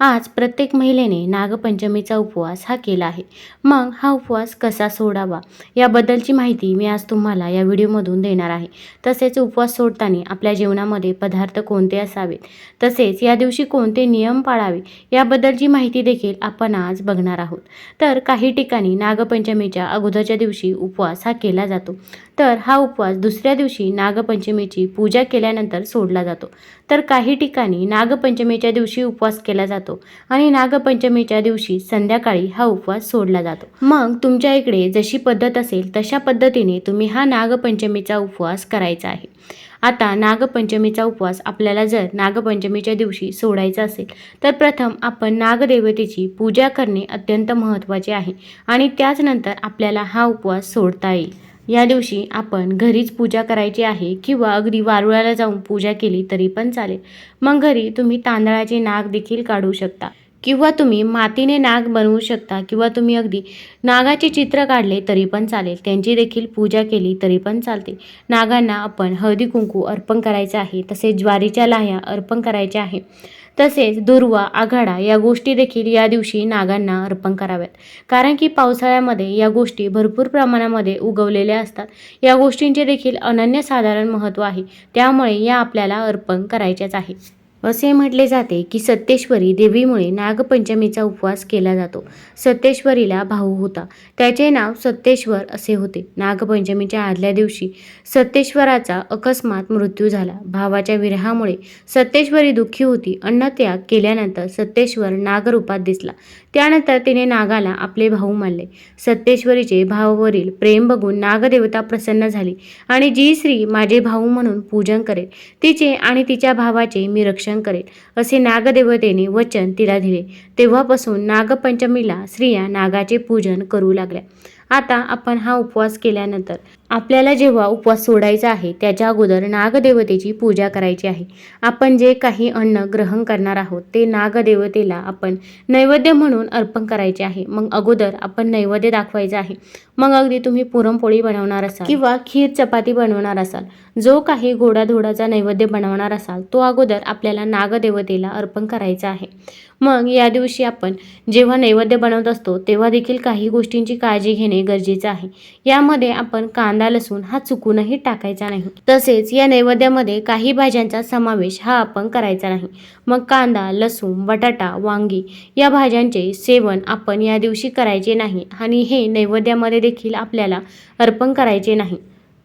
आज प्रत्येक महिलेने नागपंचमीचा उपवास हा केला आहे. मग हा उपवास कसा सोडावा? याबद्दलची माहिती मी आज तुम्हाला या व्हिडिओमधून देणार आहे. तसेच उपवास सोडताना आपल्या जीवनामध्ये पदार्थ कोणते असावेत? तसेच या दिवशी कोणते नियम पाळावे? याबद्दलची माहिती देखील आपण आज बघणार आहोत. तर काही ठिकाणी नागपंचमीच्या अगोदरच्या दिवशी उपवास हा केला जातो. तर हा उपवास दुसऱ्या दिवशी नागपंचमीची पूजा केल्यानंतर सोडला जातो. तर काही ठिकाणी नागपंचमीच्या दिवशी उपवास केला जातो. आणि नागपंचमीच्या दिवशी संध्याकाळी हा उपवास सोडला जातो. मग तुमच्या इकडे जशी पद्धत असेल तशा पद्धतीने तुम्ही हा नागपंचमीचा उपवास करायचा आहे. आता नागपंचमीचा उपवास आपल्याला जर नागपंचमीच्या दिवशी सोडायचा असेल तर प्रथम आपण नागदेवतेची पूजा करणे अत्यंत महत्त्वाचे आहे आणि त्याचनंतर आपल्याला हा उपवास सोडता येईल. या दिवशी आपण घरीच पूजा करायची आहे किंवा अगदी वारुळाला जाऊन पूजा केली तरी पण चालेल. मग घरी तुम्ही तांदळाचे नाग देखील काढू शकता किंवा तुम्ही मातीने नाग बनवू शकता किंवा तुम्ही अगदी नागाचे चित्र काढले तरी पण चालेल. त्यांची देखील पूजा केली तरी पण चालते. नागांना आपण हळदी कुंकू अर्पण करायचं आहे तसेच ज्वारीच्या लाह्या अर्पण करायच्या आहे. तसेच दुर्वा आघाडा या गोष्टी देखील या दिवशी नागांना अर्पण कराव्यात. कारण की पावसाळ्यामध्ये या गोष्टी भरपूर प्रमाणामध्ये उगवलेल्या असतात. या गोष्टींचे देखील अनन्यसाधारण महत्त्व आहे. त्यामुळे या आपल्याला अर्पण करायच्याच आहे. असे म्हटले जाते की सत्तेश्वरी देवीमुळे नागपंचमीचा उपवास केला जातो. सत्तेश्वरीला भाऊ होता. त्याचे नाव सत्तेश्वर असे होते. नागपंचमीच्या आदल्या दिवशी सत्तेश्वराचा अकस्मात मृत्यू झाला. भावाच्या विरहामुळे सत्तेश्वरी दुःखी होती. अन्नत्याग केल्यानंतर सत्तेश्वर नागरूपात दिसला. त्यानंतर तिने नागाला आपले भाऊ मानले. सत्तेश्वरीचे भावावरील प्रेम बघून नागदेवता प्रसन्न झाली आणि जी स्त्री माझे भाऊ म्हणून पूजन करेल तिचे आणि तिच्या भावाचे मी रक्षण करेल. असे नागदेवतेने वचन तिला दिले. तेव्हापासून नागपंचमीला स्त्रिया नागाचे पूजन करू लागल्या. आता आपण हा उपवास केल्यानंतर आपल्याला जेव्हा उपवास सोडायचा आहे त्याच्या अगोदर नागदेवतेची पूजा करायची आहे. आपण जे काही अन्न ग्रहण करणार आहोत ते नागदेवतेला आपण नैवेद्य म्हणून अर्पण करायचे आहे. मग अगोदर आपण नैवेद्य दाखवायचं आहे. मग अगदी तुम्ही पुरणपोळी बनवणार असाल किंवा खीर चपाती बनवणार असाल जो काही गोडाधोडाचा नैवेद्य बनवणार असाल तो अगोदर आपल्याला नागदेवतेला अर्पण करायचा आहे. मग या दिवशी आपण जेव्हा नैवेद्य बनवत असतो तेव्हा देखील काही गोष्टींची काळजी घेणे गरजेचं आहे. यामध्ये आपण कान कांदा लसूण हा चुकूनही टाकायचा नाही. तसेच या नैवेद्यामध्ये काही भाज्यांचा समावेश हा आपण करायचा नाही. मग कांदा लसूण बटाटा वांगी या भाज्यांचे सेवन आपण या दिवशी करायचे नाही आणि हे नैवेद्यामध्ये देखील आपल्याला अर्पण करायचे नाही.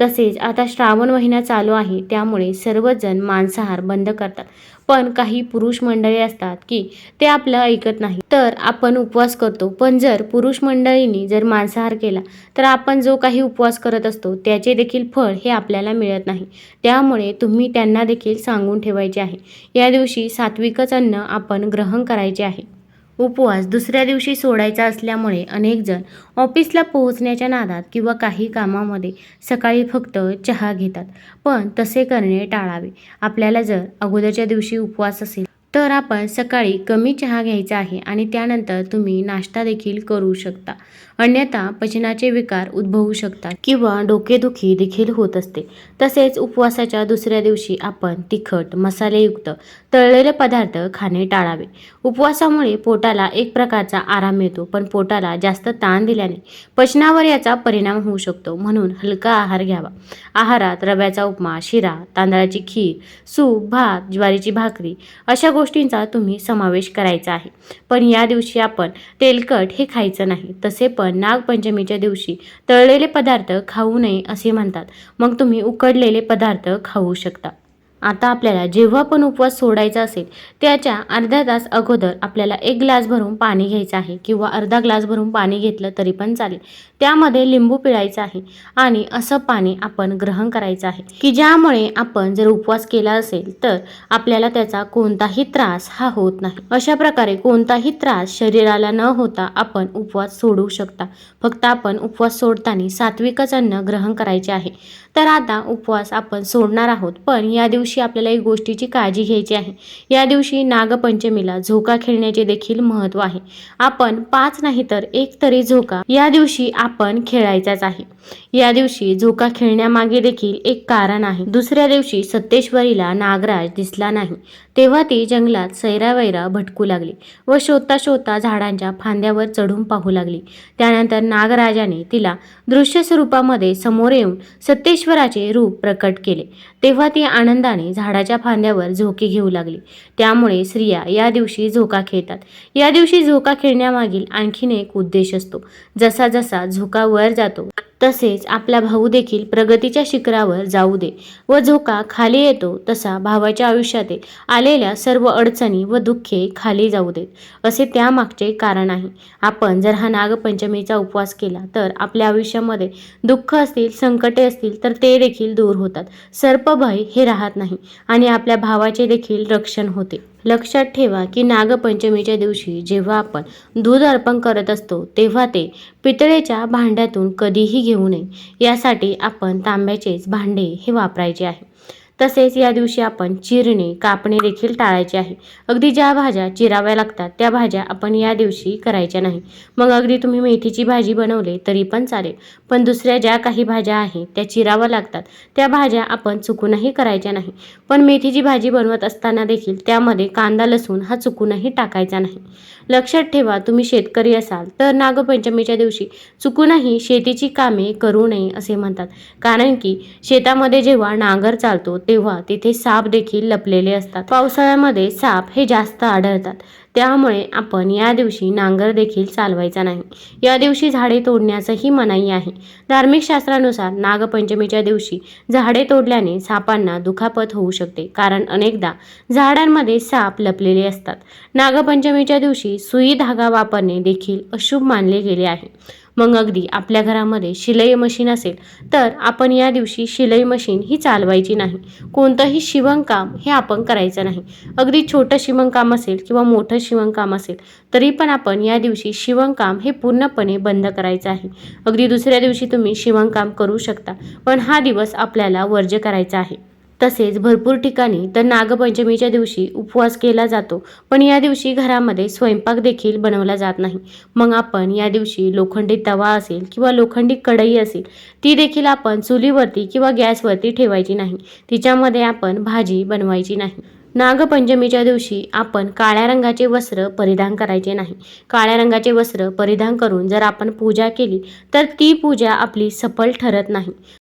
तसेच आता श्रावण महिना चालू आहे त्यामुळे सर्वजण मांसाहार बंद करतात. पण काही पुरुष मंडळी असतात की ते आपलं ऐकत नाही तर आपण उपवास करतो. पण जर पुरुष मंडळींनी जर मांसाहार केला तर आपण जो काही उपवास करत असतो त्याचे देखील फळ हे आपल्याला मिळत नाही. त्यामुळे तुम्ही त्यांना देखील सांगून ठेवायचे आहे. या दिवशी सात्विकच अन्न आपण ग्रहण करायचे आहे. उपवास दुसऱ्या दिवशी सोडायचा असल्यामुळे अनेक जण ऑफिसला पोहोचण्याच्या नादात किंवा काही कामामध्ये सकाळी फक्त चहा घेतात. पण तसे करणे टाळावे. आपल्याला जर अगोदरच्या दिवशी उपवास असेल तर आपण सकाळी कमी चहा घ्यायचा आहे आणि त्यानंतर तुम्ही नाश्ता देखील करू शकता. अन्यथा पचनाचे विकार उद्भवू शकतात किंवा डोकेदुखी देखील होत असते. तसेच उपवासाच्या दुसऱ्या दिवशी आपण तिखट मसालेयुक्त तळलेले पदार्थ खाणे टाळावे. उपवासामुळे पोटाला एक प्रकारचा आराम मिळतो पण पोटाला जास्त ताण दिल्याने पचनावर याचा परिणाम होऊ शकतो म्हणून हलका आहार घ्यावा. आहारात रव्याचा उपमा शिरा तांदळाची खीर सूप भात ज्वारीची भाकरी अशा गोष्टींचा तुम्ही समावेश करायचा आहे. पण या दिवशी आपण तेलकट हे खायचं नाही. तसे पण नागपंचमीच्या दिवशी तळलेले पदार्थ खाऊ नये असे म्हणतात. मग तुम्ही उकडलेले पदार्थ खाऊ शकता. आता आपल्याला जेव्हा पण उपवास सोडायचा असेल त्याच्या अर्धा तास अगोदर आपल्याला एक ग्लास भरून पाणी घ्यायचं आहे किंवा अर्धा ग्लास भरून पाणी घेतलं तरी पण चालेल. त्यामध्ये लिंबू पिळायचं आहे आणि असं पाणी आपण ग्रहण करायचं आहे की ज्यामुळे आपण जर उपवास केला असेल तर आपल्याला त्याचा कोणताही त्रास हा होत नाही. अशा प्रकारे कोणताही त्रास शरीराला न होता आपण उपवास सोडू शकता. फक्त आपण उपवास सोडताना सात्विकच अन्न ग्रहण करायचे आहे. तर आता उपवास आपण सोडणार आहोत. पण या दिवशी आपल्याला एक गोष्टीची काळजी घ्यायची आहे. या दिवशी नागपंचमीला झोका खेळण्याचे देखील महत्त्व आहे. आपण पाच नाही तर एक तरी झोका या दिवशी आपण खेळायचाच आहे. या दिवशी झोका खेळण्यामागे देखील एक कारण आहे. दुसऱ्या दिवशी सत्तेश्वरीला नागराज दिसला नाही. तेव्हा ती जंगलात सैरावैरा भटकू लागली व शोधता शोधता झाडांच्या फांद्यावर चढून पाहू लागली. त्यानंतर नागराजाने तिला दृश्य स्वरूपामध्ये समोर येऊन परमेश्वराचे रूप प्रकट केले. तेव्हा ती आनंदाने झाडाच्या फांद्यावर झोके घेऊ लागली. त्यामुळे स्त्रिया या दिवशी झोका खेळतात. या दिवशी झोका खेळण्यामागील आणखीन एक उद्देश असतो. जसा जसा झोका वर जातो तसेच आपला भाऊ देखील प्रगतीच्या शिखरावर जाऊ दे व झोका खाली येतो तसा भावाच्या आयुष्यातील आलेल्या सर्व अडचणी व दुःखे खाली जाऊ देत. असे त्यामागचे कारण आहे. आपण जर हा नागपंचमीचा उपवास केला तर आपल्या आयुष्यामध्ये दुःख असतील संकटे असतील तर ते देखील दूर होतात. सर्पभय हे राहत नाही आणि आपल्या भावाचे देखील रक्षण होते. लक्षात ठेवा की नागपंचमीच्या दिवशी जेव्हा आपण दूध अर्पण करत असतो तेव्हा ते पितळेच्या भांड्यातून कधीही घेऊ नये. यासाठी आपण तांब्याचेच भांडे हे वापरायचे आहे. तसेच या दिवशी आपण चिरणे कापणे देखील टाळायचे आहे. अगदी ज्या भाज्या चिराव्या लागतात त्या भाज्या आपण या दिवशी करायच्या नाही. मग अगदी तुम्ही मेथीची भाजी बनवली तरी पण चालेल. पण दुसऱ्या ज्या काही भाज्या आहेत त्या चिराव्या लागतात त्या भाज्या आपण चुकूनही करायच्या नाही. पण मेथीची भाजी बनवत असताना देखील त्यामध्ये कांदा लसूण हा चुकूनही टाकायचा नाही. लक्षात ठेवा तुम्ही शेतकरी असाल तर नागपंचमीच्या दिवशी चुकूनही शेतीची कामे करू नये असे म्हणतात. कारण की शेतामध्ये जेव्हा नांगर चालतो तेव्हा तिथे साप देखील लपलेले असतात. पावसाळ्यामध्ये साप हे जास्त आढळतात. त्यामुळे आपण या दिवशी नांगर देखील चालवायचा नाही. या दिवशी झाडे तोडण्याचंही मनाई आहे. धार्मिक शास्त्रानुसार नागपंचमीच्या दिवशी झाडे तोडल्याने सापांना दुखापत होऊ शकते. कारण अनेकदा झाडांमध्ये साप लपलेले असतात. नागपंचमीच्या दिवशी सुई धागा वापरणे देखील अशुभ मानले गेले आहे. मग अगदी आपल्या घरामध्ये शिलाई मशीन असेल तर आपण या दिवशी शिलाई मशीन ही चालवायची नाही. कोणतंही शिवणकाम हे आपण करायचं नाही. अगदी छोटं शिवणकाम असेल किंवा मोठं शिवणकाम असेल तरी पण आपण या दिवशी शिवणकाम हे पूर्णपणे बंद करायचं आहे. अगदी दुसऱ्या दिवशी तुम्ही शिवणकाम करू शकता पण हा दिवस आपल्याला वर्ज्य करायचा आहे. तसेच भरपूर ठिकाणी तर नागपंचमीच्या दिवशी उपवास केला जातो पण या दिवशी घरामध्ये स्वयंपाक देखील बनवला जात नाही. मग आपण या दिवशी लोखंडी तवा असेल किंवा लोखंडी कढई असेल ती देखील आपण चुलीवरती किंवा गॅसवरती ठेवायची नाही. तिच्यामध्ये आपण भाजी बनवायची नाही. नागपंचमीच्या दिवशी आपण काळ्या रंगाचे वस्त्र परिधान करायचे नाही. काळ्या रंगाचे वस्त्र परिधान करून जर आपण पूजा केली तर ती पूजा आपली सफल ठरत नाही.